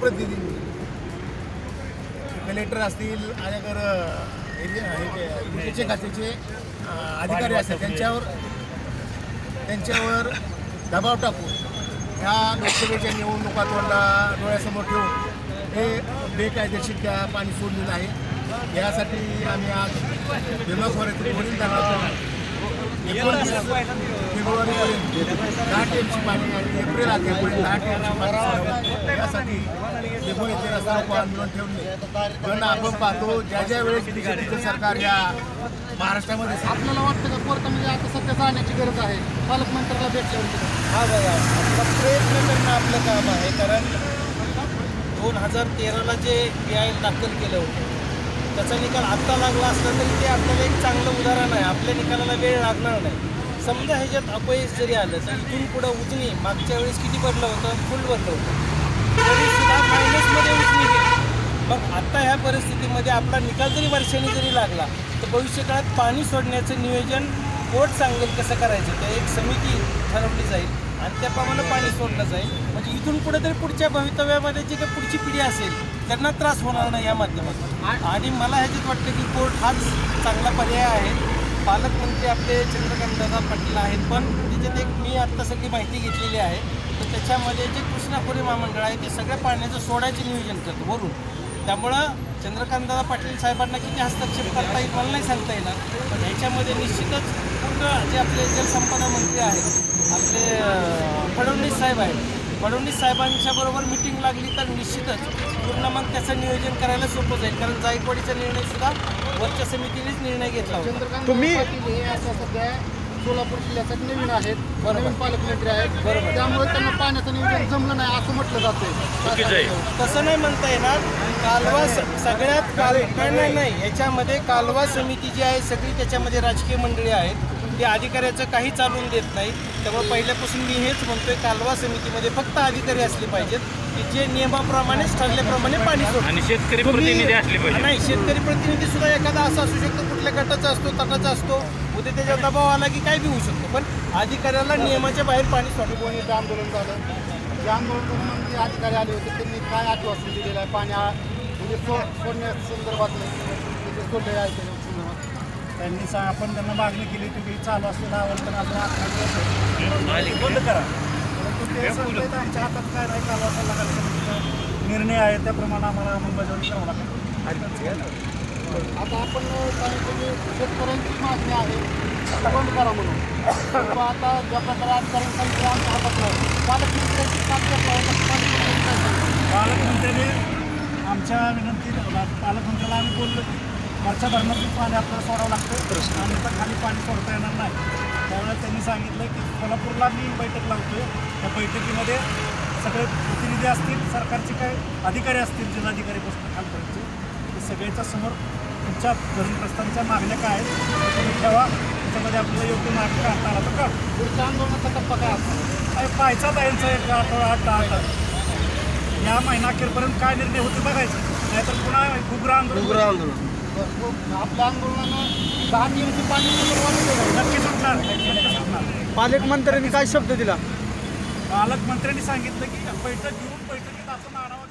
लोकप्रतिनिधी. कलेक्टर असतील अगर इरिगेशन खात्याचे अधिकारी असतात त्यांच्यावर त्यांच्यावर दबाव टाकून ह्या लोकसभेच्या निवडणुका तोंडला डोळ्यासमोर ठेवून हे बेकायदेशीर त्या पाणी सोडलेलं आहे. यासाठी आम्ही आज भीमा वडील धरणातून एकोणतीस फेब्रुवारीपर्यंत दहा पाणी आणि एप्रिल अखेरपर्यंत दहा पाणी यासाठी निघून येथे रस्ता रोको आंदोलन ठेवले पण आपण पाहतो ज्या ज्या वेळेस बीजेपीचं सरकार या महाराष्ट्रामध्ये आपल्याला वाटतं का कोर्टामध्ये आता सध्या जाण्याची गरज आहे पालकमंत्र्याला भेटल्यावर हा बघा आता प्रयत्न करणं आपलं काम आहे कारण दोन हजार तेराला जे पी आय दाखल केलं होतं त्याचा निकाल आत्ता लागला असला तरी ते आपल्याला एक चांगलं उदाहरण आहे. आपल्या निकालाला वेळ लागणार नाही. समजा ह्याच्यात अपयश जरी आलं तर इथून पुढं उजनी मागच्या वेळेस किती भरलं होतं? फुल भरलं होतं. तरी मायनसमध्ये उजनी गेली. मग आत्ता ह्या परिस्थितीमध्ये आपला निकाल जरी वर्षाने जरी लागला तर भविष्यकाळात पाणी सोडण्याचं नियोजन कोर्ट सांगेल कसं करायचं? ते एक समिती ठरवली जाईल. आणि त्याप्रमाणे पाणी सोडलं जाईल. म्हणजे इथून पुढे तरी पुढच्या भवितव्यामध्ये जी काही पुढची पिढी असेल त्यांना त्रास होणार नाही या माध्यमातून. आणि मला ह्याच्यात वाटतं की कोर्ट हाच चांगला पर्याय आहे. पालकमंत्री आपले चंद्रकांतदादा पाटील आहेत पण त्याच्यात एक मी आत्ता सगळी माहिती घेतलेली आहे. तर त्याच्यामध्ये जे कृष्णापुरी महामंडळ आहे ते सगळ्या पाण्याचं सोडायचं नियोजन करतं वरून. त्यामुळं चंद्रकांतदादा पाटील साहेबांना किती हस्तक्षेप करता येईल मला नाही सांगता येणार. पण ह्याच्यामध्ये निश्चितच जे आपले जलसंपदा मंत्री आहेत आपले फडणवीस साहेब आहेत. फडणवीस साहेबांच्या बरोबर मिटिंग लागली तर निश्चितच पूर्ण मग त्याचं नियोजन करायला सोपं जाईल. कारण जायकवाडीचा निर्णय सुद्धा वरच्या समितीनेच निर्णय घेतला होता. तुम्ही- सध्या सोलापूर जिल्ह्यासाठी नवीन आहेत. नवीन पालकमंत्री आहेत. बरोबर. त्यामुळे त्यांना पाण्याचं नियोजन जमलं नाही असं म्हटलं जातं तसं नाही म्हणता येणार. कालवा सगळ्यात काल नाही याच्यामध्ये कालवा समिती जी आहे सगळी त्याच्यामध्ये राजकीय मंडळी आहेत. ते अधिकाऱ्याचं काही चालून देत नाही. त्यामुळे पहिल्यापासून मी हेच म्हणतोय कालवा समितीमध्ये फक्त अधिकारी असले पाहिजेत की जे नियमाप्रमाणेच ठरल्याप्रमाणे पाणी आणि शेतकरी प्रतिनिधी असले पाहिजे नाही शेतकरी प्रतिनिधी सुद्धा एखादा असा असू शकतो कुठल्या गटाचा असतो तटाचा असतो उद्या त्याच्यावर दबाव आला की काय बी होऊ शकतो. पण अधिकाऱ्याला नियमाच्या बाहेर पाणी सोडलं कोणी आंदोलन झालं? जे आंदोलन जे अधिकारी आले होते त्यांनी काय आश्वासन दिलेलं आहे? पाणी आ- म्हणजे सोडण्यासंदर्भात म्हणजे सोडले आहे त्याच्या संदर्भात त्यांनी सा आपण त्यांना मागणी केली होती की चालू असलेलं आवर्तन अजून अकरा दिवस. बंद करा. परंतु ते सांगतायत आमच्या हातात काय नाही चालू नगर समितीचा निर्णय आहे त्याप्रमाणे आम्हाला अंमलबजावणी करावं लागेल. आता आपण शेतकऱ्यांची मागणी आहे आता बंद करा म्हणून. आता ज्या प्रकारे सांगितलं आमच्या हातात नाही पालकमंत्र्यांची काय सांगितलं? पालकमंत्र्यांनी आमच्या विनंती पालकमंत्र्याला आम्ही बोललो वरच्या धरणातून पाणी आपल्याला सोडावं लागतं. आणि तर खाली पाणी सोडता येणार नाही. त्यावेळेस त्यांनी सांगितलं की कोल्हापूरला मी बैठक लावतो. त्या बैठकीमध्ये सगळे प्रतिनिधी असतील सरकारचे काही अधिकारी असतील जिल्हाधिकारीपासून खालपर्यंतचे ते सगळ्याच्या समोर तुमच्या धरणग्रस्तांच्या मागण्या काय आहेत तुम्ही ठेवा. त्याच्यामध्ये आपल्याला योग्य मार्ग काढता आला तर काढ. पुढच्या आंदोलनाचा टप्पा काय असतो? काय पाहायचा त्यांचा एक आठवडा आठ दहा या महिना अखेरपर्यंत काय निर्णय होते बघायचं. नाहीतर पुन्हा उग्र आंदोलन. आपल्या आंदोलनानं दहा पाणी नक्की सुटणार नक्की सुटणार पालकमंत्र्यांनी काय शब्द दिला? पालकमंत्र्यांनी सांगितलं की बैठक घेऊन बैठकीत आपण आढावा